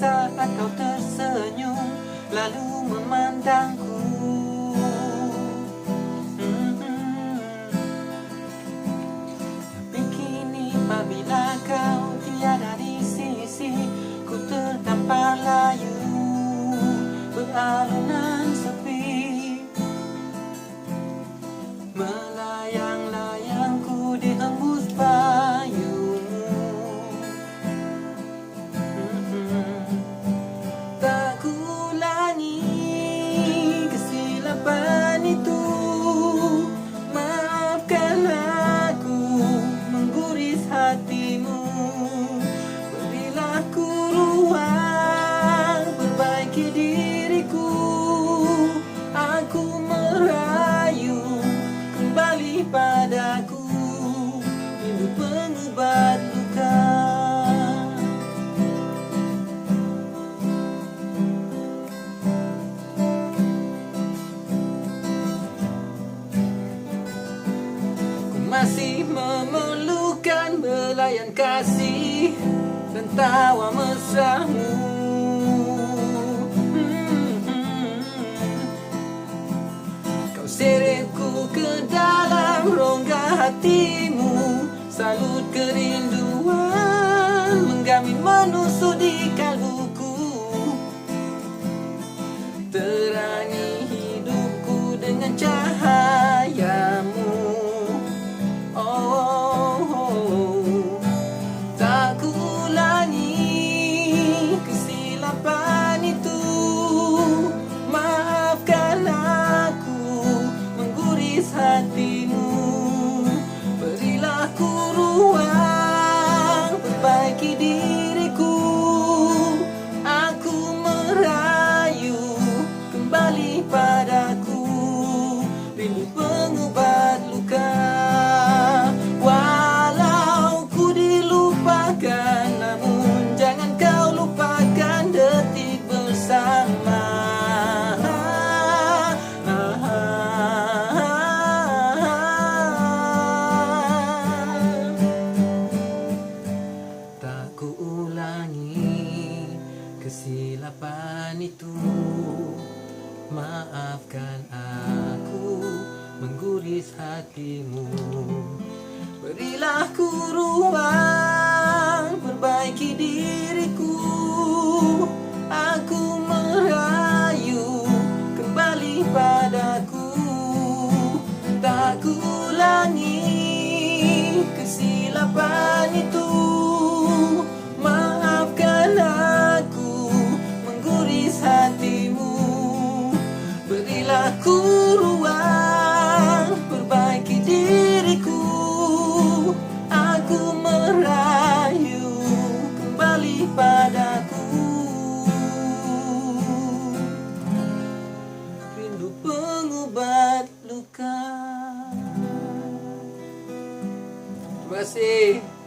saat kau tersenyum lalu memandangku Hmm. Tapi kini apabila kau tiada di sisi Ku terdampar layu beralunan hatimu. Berilah ku ruang perbaiki diriku Aku merayu kembali padaku. Rindu pengubat luka. Ku masih memerlukan belayan kasih dan tawa mesramu. Hmm. Kau seretku ke dalam rongga hatimu, salut kerinduan perbaiki diriku Aku merayu kembali padaku kesilapan itu Maafkan aku mengguris hatimu. Berilah ku ruang perbaiki diriku. Aku merayu kembali padaku. Tak ku ulangi kesilapan itu padaku. Rindu pengubat luka. Terima kasih